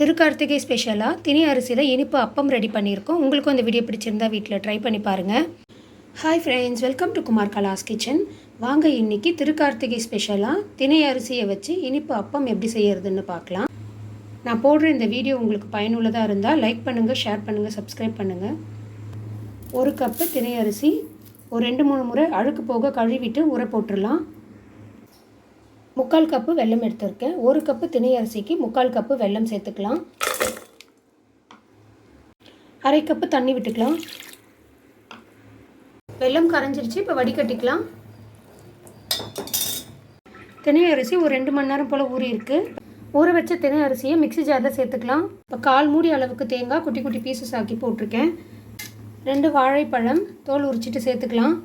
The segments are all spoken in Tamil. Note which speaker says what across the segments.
Speaker 1: திருக்கார்த்திகை ஸ்பெஷலாக திணை அரிசியில் இனிப்பு அப்பம் ரெடி பண்ணியிருக்கோம். உங்களுக்கும் இந்த வீடியோ பிடிச்சிருந்தா வீட்டில் ட்ரை பண்ணி பாருங்கள் hi friends welcome to Kumar கலாஸ் kitchen வாங்க இன்னைக்கு திருக்கார்த்திகை ஸ்பெஷலாக திணை அரிசியை வச்சு இனிப்பு அப்பம் எப்படி செய்யறதுன்னு பார்க்கலாம். நான் போடுற இந்த வீடியோ உங்களுக்கு பயனுள்ளதாக இருந்தால் லைக் பண்ணுங்கள் ஷேர் பண்ணுங்கள் சப்ஸ்கிரைப் பண்ணுங்கள் ஒரு கப்பு திணை அரிசி ஒரு ரெண்டு மூணு முறை அழுக்கு போக கழுவிட்டு உரை போட்டுடலாம். முக்கால் கப்பு வெல்லம் எடுத்திருக்கேன். ஒரு கப்பு திணை அரிசிக்கு முக்கால் கப்பு வெல்லம் சேர்த்துக்கலாம். அரை கப்பு தண்ணி விட்டுக்கலாம். வெல்லம் கரைஞ்சிருச்சு இப்போ வடிகட்டிக்கலாம். திணை அரிசி ஒரு ரெண்டு மணி நேரம் போல் ஊறி இருக்குது ஊற வச்ச திணை அரிசியை மிக்ஸி ஜாரில் சேர்த்துக்கலாம். இப்போ கால் மூடி அளவுக்கு தேங்காய் குட்டி குட்டி பீசஸ் ஆக்கி போட்டிருக்கேன். ரெண்டு வாழைப்பழம் தோல் உரிச்சிட்டு சேர்த்துக்கலாம்.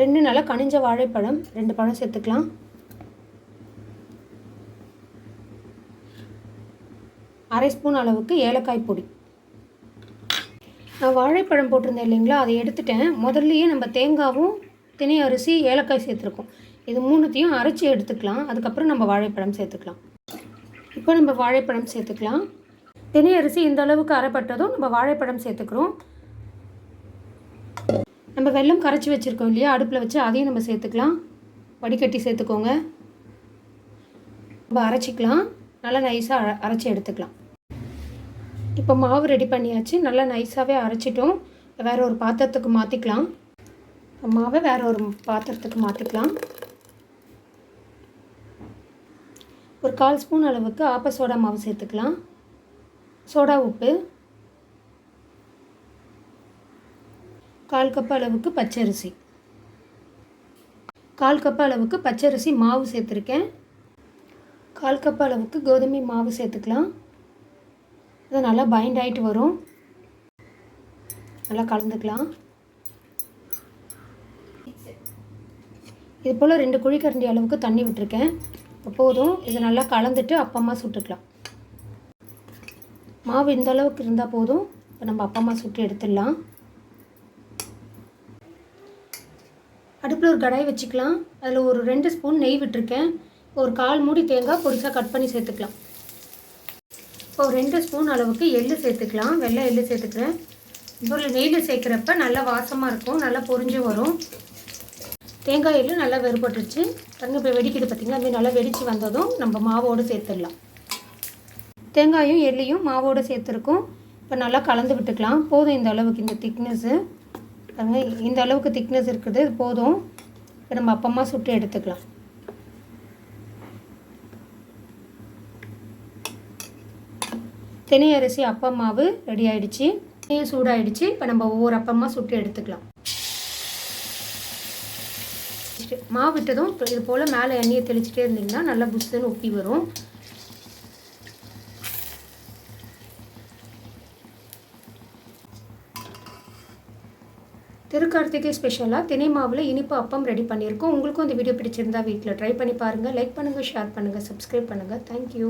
Speaker 1: ரெண்டு நாளாக கனிஞ்ச வாழைப்பழம் ரெண்டு பழம் சேர்த்துக்கலாம். அரை ஸ்பூன் அளவுக்கு ஏலக்காய் பொடி. நான் வாழைப்பழம் போட்டிருந்தேன் இல்லைங்களா? அதை எடுத்துட்டேன். முதல்லையே நம்ம தேங்காவும் தினை அரிசி ஏலக்காய் சேர்த்துருக்கோம். இது மூணுத்தையும் அரைச்சி எடுத்துக்கலாம். அதுக்கப்புறம் நம்ம வாழைப்பழம் சேர்த்துக்கலாம். இப்போ நம்ம வாழைப்பழம் சேர்த்துக்கலாம். தினை அரிசி இந்த அளவுக்கு அரைப்பட்டதும் நம்ம வாழைப்பழம் சேர்த்துக்கிறோம். நம்ம வெல்லம் கரைச்சி வச்சுருக்கோம் இல்லையா? அடுப்பில் வச்சு அதையும் நம்ம சேர்த்துக்கலாம். வடிகட்டி சேர்த்துக்கோங்க. நம்ம அரைச்சிக்கலாம். நல்லா நைஸாக அரைச்சி எடுத்துக்கலாம். இப்போ மாவு ரெடி பண்ணியாச்சு. நல்லா நைஸாகவே அரைச்சிட்டோம். வேறு ஒரு பாத்திரத்துக்கு மாற்றிக்கலாம் மாவை வேறு ஒரு பாத்திரத்துக்கு மாற்றிக்கலாம் ஒரு கால் ஸ்பூன் அளவுக்கு ஆப்ப சோடா மாவு சேர்த்துக்கலாம். சோடா உப்பு. கால் கப் அளவுக்கு பச்சரிசி. கால் கப் அளவுக்கு பச்சரிசி மாவு சேர்த்துருக்கேன். கால் கப் அளவுக்கு கோதுமை மாவு சேர்த்துக்கலாம். இது நல்லா பைண்ட் ஆகிட்டு வரும். நல்லா கலந்துக்கலாம். இது போல் ரெண்டு குழிக்கரண்டி அளவுக்கு தண்ணி விட்டுருக்கேன். போதும். இதை நல்லா கலந்துட்டு அப்பமாக சுட்டுக்கலாம். மாவு இந்த அளவுக்கு இருந்தால் போதும். இப்போ நம்ம அப்பமாக சுட்டு எடுத்துடலாம். அடுப்பில் ஒரு கடாய் வச்சுக்கலாம். அதில் ஒரு ரெண்டு ஸ்பூன் நெய் விட்டுருக்கேன். ஒரு கால் மூடி தேங்காய் பொடிசாக கட் பண்ணி சேர்த்துக்கலாம். இப்போ ஒரு ரெண்டு ஸ்பூன் அளவுக்கு எள்ளு சேர்த்துக்கலாம். வெள்ளை எள்ளு சேர்த்துக்கிறேன். இப்போ நெய்யில் சேர்க்குறப்ப நல்லா வாசமாக இருக்கும். நல்லா பொறிஞ்சு வரும். தேங்காய் எள்ளு நல்லா வெறுபட்டுருச்சு. பாருங்க இப்போ வெடிக்குது பார்த்திங்கன்னா அது நல்லா வெடித்து வந்ததும் நம்ம மாவோடு சேர்த்துடலாம். தேங்காயும் எள்ளையும் மாவோடு சேர்த்துருக்கோம். இப்போ நல்லா கலந்து விட்டுக்கலாம். போதும் இந்த அளவுக்கு இந்த திக்னஸ்ஸு பாருங்க இந்த அளவுக்கு திக்னஸ் இருக்குது. இது போதும். இப்போ நம்ம அப்பமாக சுட்டு எடுத்துக்கலாம். தினை அரிசி அப்பம் மாவு ரெடி ஆயிடுச்சு. தினையும் சூடாயிடுச்சு. இப்போ நம்ம ஒவ்வொரு அப்பமாக சுட்டு எடுத்துக்கலாம். மாவு விட்டதும் இது போல் மேலே எண்ணெயை தெளிச்சிட்டே இருந்தீங்கன்னா நல்லா புஷ்ஷுன்னு உப்பி வரும். திருக்கார்த்திகை ஸ்பெஷலாக தினை மாவில் இனிப்பு அப்பம் ரெடி பண்ணியிருக்கோம். உங்களுக்கும் இந்த வீடியோ பிடிச்சிருந்தா வீட்டில் ட்ரை பண்ணி பாருங்கள் லைக் பண்ணுங்கள் ஷேர் பண்ணுங்கள் சப்ஸ்கிரைப் பண்ணுங்கள் தேங்க்யூ